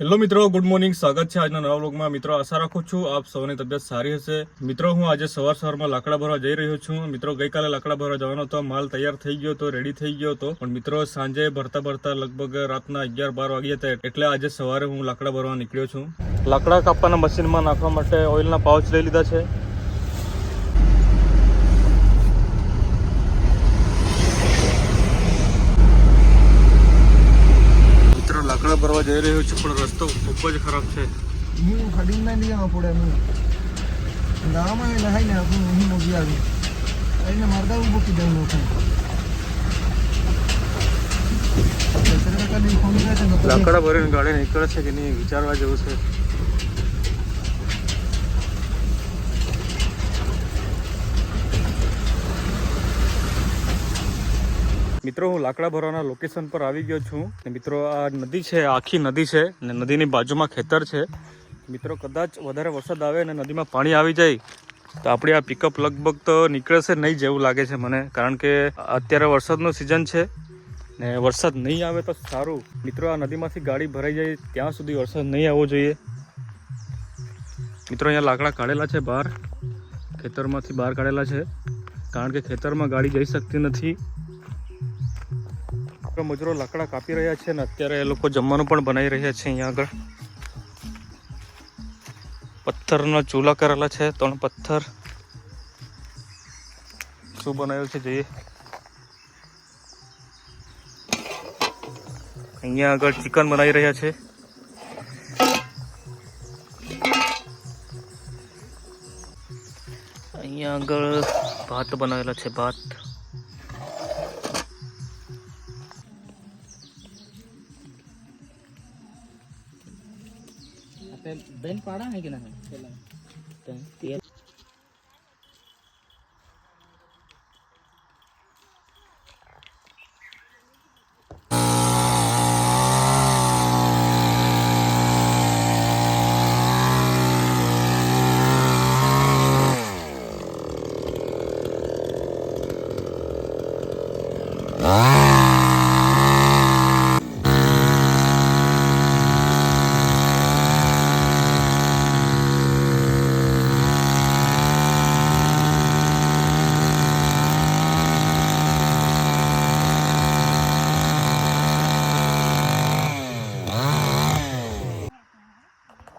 Hello મિત્રો, good morning. સ્વાગત છે આજના નવા વ્લોગમાં. મિત્રો, આશા રાખું છું આપ સૌની તબિયત સારી હશે. મિત્રો, હું આજે સવાર સવારમાં લાકડા ભરવા જઈ રહ્યો છું. મિત્રો, ગઈકાલે લાકડા ભરવા જવાનો હતો. માલ તૈયાર થઈ ગયો હતો રેડી થઈ ગયો હતો. પણ મિત્રો, સાંજે ભરતા ભરતા લગભગ રાતના અગિયાર બાર વાગ્યા હતા એટલે આજે સવારે હું લાકડા ભરવા નીકળ્યો છું. લાકડા કાપવાના મશીનમાં નાખવા માટે ઓઇલના પાઉચ લઈ લીધા છે. મિત્રો ભરવા જઈ રહ્યો છું પણ રસ્તો ખૂબ જ ખરાબ છે. હું ખડીને લઈ આવવા પડે એમ ગામમાં એ લહાઈને આપણું હું મોગી આવી. એને મરદા ઊભું કીધું લોકો લાકડા ભરીને ગાડી નીકળે છે કે નહીં વિચારવા જેવું છે. મિત્રો, હું લાકડા ભરવાના લોકેશન પર આવી ગયો છું. ને મિત્રો, આ નદી છે, આખી નદી છે, ને નદીની બાજુમાં ખેતર છે. મિત્રો, કદાચ વધારે વરસાદ આવે અને નદીમાં પાણી આવી જાય, તો આપણી આ પિકઅપ લગભગ તો નીકળશે નહીં જેવું લાગે છે મને, કારણ કે અત્યારે વરસાદનો સિઝન છે. ને વરસાદ નહીં આવે તો સારું. મિત્રો, આ નદીમાંથી ગાડી ભરાઈ જાય, ત્યાં સુધી વરસાદ નહીં આવવો જોઈએ. મિત્રો, અહીંયા લાકડા કાઢેલા છે બહાર. ખેતરમાંથી બહાર કાઢેલા છે, કારણ કે ખેતરમાં ગાડી જઈ શકતી નથી. મજૂરો લાકડા કાપી રહ્યા છે ને અત્યારે એ લોકો જમવાનું પણ બનાવી રહ્યા છે અહીંયા આગળ. પથ્થરના ચૂલા કરેલા છે, ત્રણ પથ્થર. શું બનાવ્યું છે જોઈએ? અહીંયા આગળ ચિકન બનાવી રહ્યા છે. અહીંયા આગળ ભાત બનાવેલા છે, ભાત. બેન પાડા હે કે ના? પેલા.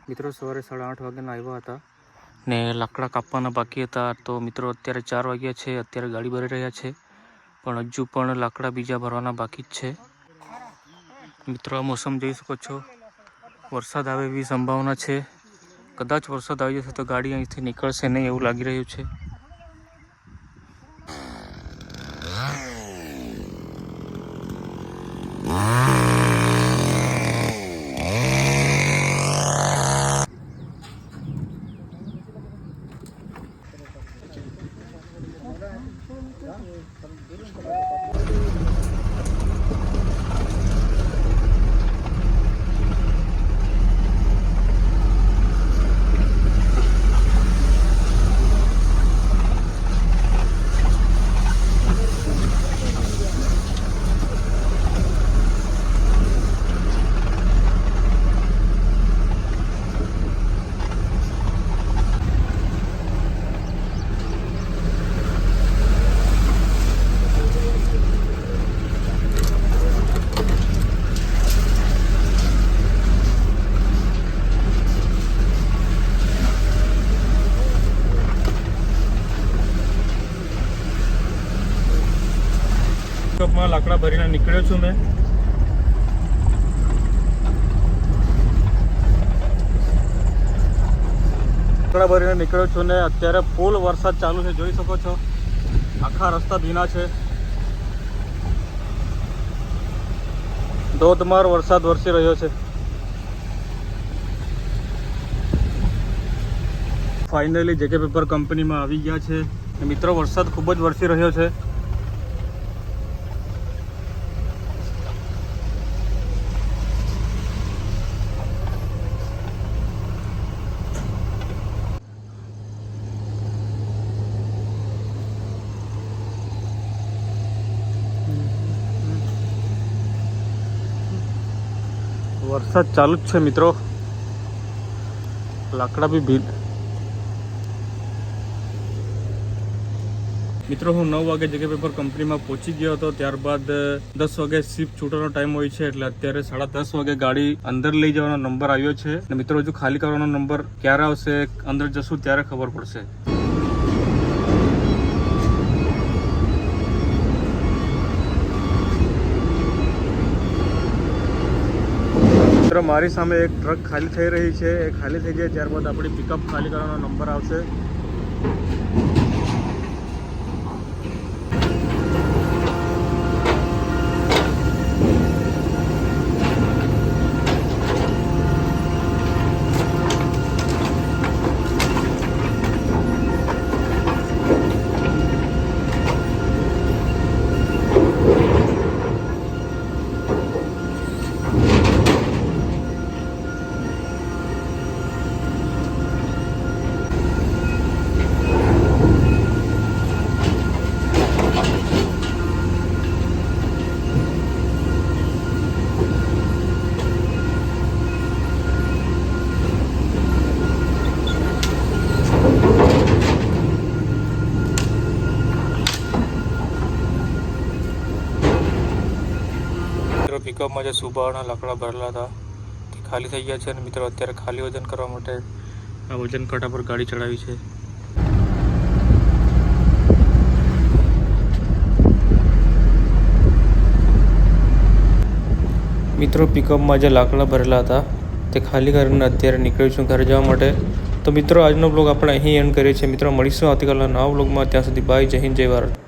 મિત્રો સવારે સાડા આઠ વાગ્યાના આવ્યા હતા ને લાકડા કાપવાના બાકી હતા. તો મિત્રો અત્યારે ચાર વાગ્યા છે, અત્યારે ગાડી ભરી રહ્યા છે. પણ હજુ પણ લાકડા બીજા ભરવાના બાકી જ છે. મિત્રો, આ મોસમ જોઈ શકો છો, વરસાદ આવે એવી સંભાવના છે. કદાચ વરસાદ આવી જશે તો ગાડી અહીંથી નીકળશે નહીં એવું લાગી રહ્યું છે. પિકઅપમાં લાકડા ભરીને નીકળ્યો છું મેં. લાકડા ભરીને નીકળ્યો છું ને અત્યારે ફૂલ વરસાદ ચાલુ છે, જોઈ શકો છો. આખા રસ્તા ભીના છે. ધોધમાર વરસાદ વરસી રહ્યો છે. ફાઇનલી જેકે પેપર કંપનીમાં આવી ગયા છે. મિત્રો, વરસાદ ખૂબ જ વરસી રહ્યો છે. વરસાદ ચાલુ જ છે, મિત્રો. લાકડા બી ભીલ મિત્રો, હું નવ વાગે જગ્યા પેપર કંપનીમાં પહોંચી ગયો હતો. ત્યારબાદ દસ વાગે શિફ્ટ છૂટવાનો ટાઈમ હોય છે, એટલે અત્યારે સાડા દસ વાગે ગાડી અંદર લઈ જવાનો નંબર આવ્યો છે. અને મિત્રો, હજુ ખાલી કરવાનો નંબર ક્યારે આવશે, અંદર જશું, ત્યારે ખબર પડશે. મિત્રો, મારી સામે એક ટ્રક ખાલી થઈ રહી છે. એ ખાલી થઈ જાય ત્યારબાદ આપણી પિકઅપ ખાલી કરવાનો નંબર આવશે. પિકઅપમાં જે સુબાવાના લાકડા ભરેલા હતા, તે ખાલી થઈ ગયા છે અને મિત્રો, અત્યારે ખાલી વજન કરવા માટે આ વજન કાંટા પર ગાડી ચડાવી છે. મિત્રો પિકઅપમાં જે લાકડા ભરેલા હતા, તે ખાલી કરીને અત્યારે નીકળ્યું છું ઘરે જવા માટે. તો મિત્રો, આજનો બ્લોગ આપણે અહીં એન્ડ કરીએ છીએ. મિત્રો, મળીશું આવતીકાલના નવા બ્લોગમાં ત્યાં સુધી બાય જય હિન્દ, જય ભારત.